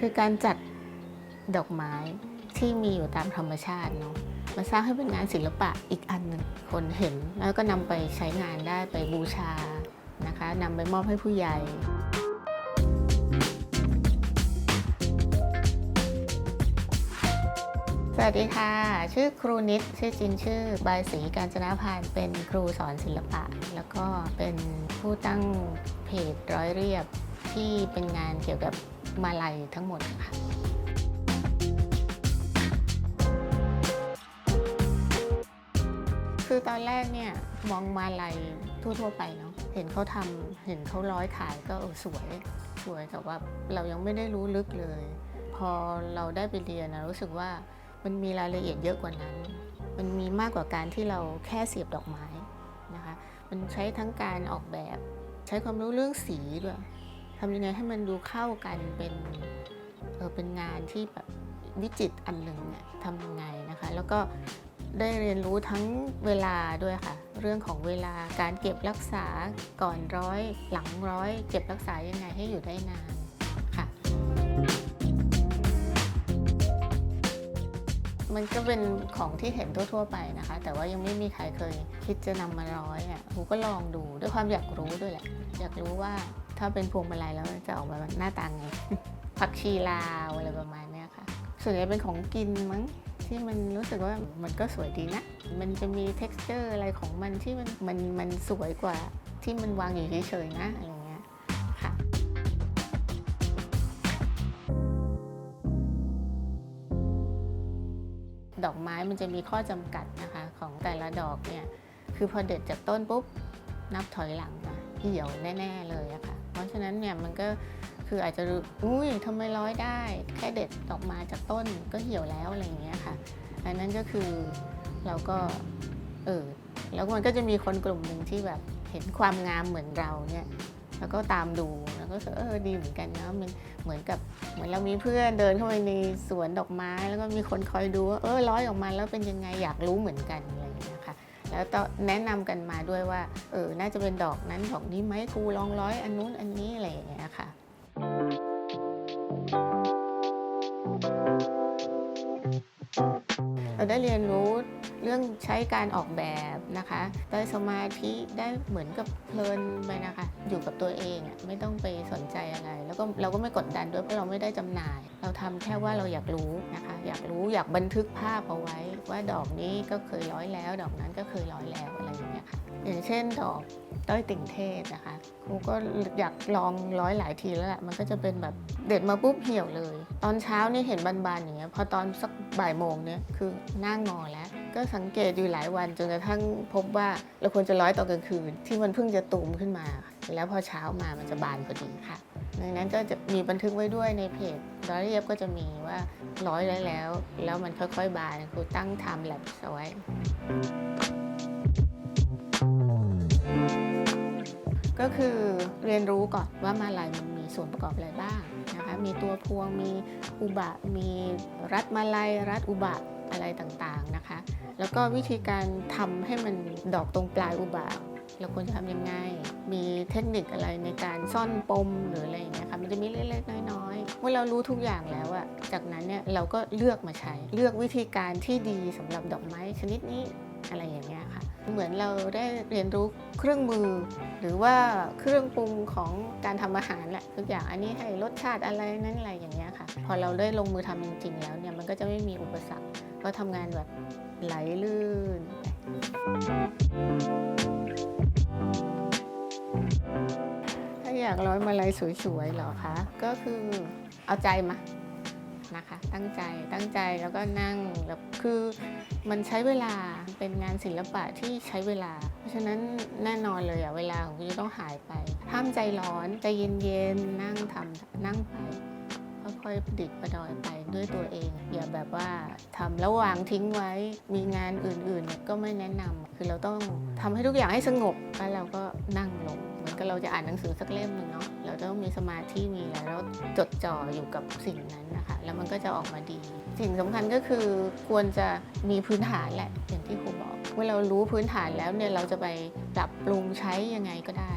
คือการจัดดอกไม้ที่มีอยู่ตามธรรมชาติเนาะมาสร้างให้เป็นงานศิลปะอีกอันหนึ่งคนเห็น แล้วก็นำไปใช้งานได้ไปบูชานะคะนำไปมอบให้ผู้ใหญ่สวัสดีค่ะ ชื่อครูนิด ชื่อจริงชื่อบายศรีการจนาพานเป็นครูสอนศิลปะ แล้วก็เป็นผู้ตั้งเพจร้อยเรียบที่เป็นงานเกี่ยวกับ มาลัยทั้งหมดค่ะคือตอนแรกเนี่ยมองมาลัยทั่ว ๆ ไปเนาะเห็นเขาทำเห็นเขาร้อยขายก็เออสวยสวยแต่ว่าเรายังไม่ได้รู้ลึกเลย พอเราได้ไปเรียนนะรู้สึกว่ามันมีรายละเอียดเยอะกว่านั้น มันมีมากกว่าการที่เราแค่เสียบดอกไม้นะคะมันใช้ทั้งการออกแบบ ใช้ความรู้เรื่องสีด้วย ทำยังไงให้มันดูเข้ากันเป็นเออเป็นงานที่แบบวิจิตอันหนึ่งเนี่ยทำยังไงนะคะ แล้วก็ได้เรียนรู้ทั้งเวลาด้วยค่ะ เรื่องของเวลาการเก็บรักษาก่อนร้อยหลังร้อย เก็บรักษายังไงให้อยู่ได้นานค่ะ มันก็เป็นของที่เห็นทั่วๆไปนะคะ แต่ว่ายังไม่มีใครเคยคิดจะนำมาร้อยอะครูก็ลองดูด้วยความอยากรู้ด้วยแหละ อยากรู้ว่า ถ้าเป็นพวงมาลัยแล้วจะออกมาหน้าตาไง ผักชีลาวอะไรประมาณนี้ค่ะ ส่วนใหญ่เป็นของกินมั้งที่มันรู้สึกว่ามันก็สวยดีนะ มันจะมี t e x t อร์อะไรของมันที่มันมันมันสวยกว่าที่มันวางอยู่เฉยๆนะอะไรเงี้ยค่ะ ดอกไม้มันจะมีข้อจำกัดนะคะของแต่ละดอกเนี่ย คือพอเด็ดจากต้นปุ๊บนับถอยหลังมาเหี่ยวแน่ ๆ เลยอะค่ะ ราะฉะนั้นเนี่ยมันก็คืออาจจะรู้อุ้ยทำไมร้อยได้ แค่เด็ดดอกมาจากต้นก็เหี่ยวแล้วอะไรอย่างเงี้ยค่ะ อันนั้นก็คือเราก็เออแล้วมันก็จะมีคนกลุ่มหนึ่งที่แบบเห็นความงามเหมือนเราเนี่ยแล้วก็ตามดูแล้วก็รู้สึกเออดีเหมือนกันนะมันเหมือนกับเหมือนเรามีเพื่อนเดินเข้าไปในสวนดอกไม้ แล้วก็มีคนคอยดูว่าเออร้อยออกมาแล้วเป็นยังไงอยากรู้เหมือนกันอะไร แล้วแนะนำกันมาด้วยว่าเออน่าจะเป็นดอกนั้นดอกนี้ไหมครูลองร้อยอันนู้นอันนี้อะไรอย่างเงี้ยค่ะเราได้เรียนรู้ เรื่องใช้การออกแบบนะคะได้สมาธิได้เหมือนกับเพลินไปนะคะ อยู่กับตัวเองไม่ต้องไปสนใจอะไร แล้วก็เราก็ไม่กดดันด้วยเพราะเราไม่ได้จำหน่าย เราทำแค่ว่าเราอยากรู้นะคะ อยากรู้อยากบันทึกภาพเอาไว้ ว่าดอกนี้ก็เคยร้อยแล้ว ดอกนั้นก็เคยร้อยแล้วอะไรอย่างเงี้ยค่ะอย่างเช่นดอกต้อยติ่งเทศนะคะครูก็อยากลองร้อยหลายทีแล้วแหละมันก็จะเป็นแบบเด็ดมาปุ๊บเหี่ยวเลย ตอนเช้านี่เห็นบานๆอย่างเงี้ยพอตอนสักบ่ายโมงเนี่ยคือหน้างอแล้วก็สังเกตอยู่หลายวันจนกระทั่งพบว่าเราควรจะร้อยตอนกลางคืน ที่มันเพิ่งจะตูมขึ้นมา แล้วพอเช้ามามันจะบานพอดีค่ะ ดังนั้นก็จะมีบันทึกไว้ด้วยในเพจร้อยเรียบก็จะมีว่าร้อยได้แล้ว แล้วมันค่อยๆบานครูตั้งไทม์แลปเอาไว้ก็คือเรียนรู้ก่อนว่ามาลายมันมีส่วนประกอบอะไรบ้างนะคะมีตัวพวงมีอุบะ มีรัดมาลัยรัดอุบะอะไรต่างๆนะคะ แล้วก็วิธีการทำให้มันดอกตรงปลายอุบะเราควรจะทำยังไง มีเทคนิคอะไรในการซ่อนปมหรืออะไรอย่างเงี้ยค่ะ มันจะมีเล็กๆน้อยๆ เมื่อเรารู้ทุกอย่างแล้วอะจากนั้นเนี่ยเราก็เลือกมาใช้ เลือกวิธีการที่ดีสำหรับดอกไม้ชนิดนี้อะไรอย่างเงี้ยค่ะ เหมือนเราได้เรียนรู้เครื่องมือ หรือว่าเครื่องปรุงของการทำอาหารแหละทุกอย่างอันนี้ให้รสชาติอะไรนั้นอะไรอย่างเงี้ยค่ะ พอเราได้ลงมือทำจริงๆแล้วเนี่ยมันก็จะไม่มีอุปสรรค ก็ทำงานแบบ ไหลลื่น ถ้าอยากร้อยมาลัยสวยๆหรอคะ ก็คือเอาใจมานะคะ ตั้งใจตั้งใจแล้วก็นั่งแล้วคือมันใช้เวลาเป็นงานศิลปะที่ใช้เวลา เพราะฉะนั้นแน่นอนเลยอะเวลาของคุณจะต้องหายไป ห้ามใจร้อนใจเย็นๆนั่งทำนั่งไป ค่อยๆประดิษฐ์ประดอยไปด้วยตัวเอง อย่าแบบว่าทำแล้ววางทิ้งไว้มีงานอื่นๆเนี่ยก็ไม่แนะนำคือเราต้องทำให้ทุกอย่างให้สงบแล้วเราก็นั่งลงเหมือนกับเราจะอ่านหนังสือสักเล่มหนึ่งเนาะเราต้องมีสมาธิมีแล้วจดจ่ออยู่กับสิ่งนั้นนะคะแล้วมันก็จะออกมาดี สิ่งสำคัญก็คือควรจะมีพื้นฐานแหละอย่างที่ครูบอกเมื่อเรารู้พื้นฐานแล้วเนี่ยเราจะไปปรับปรุงใช้ยังไงก็ได้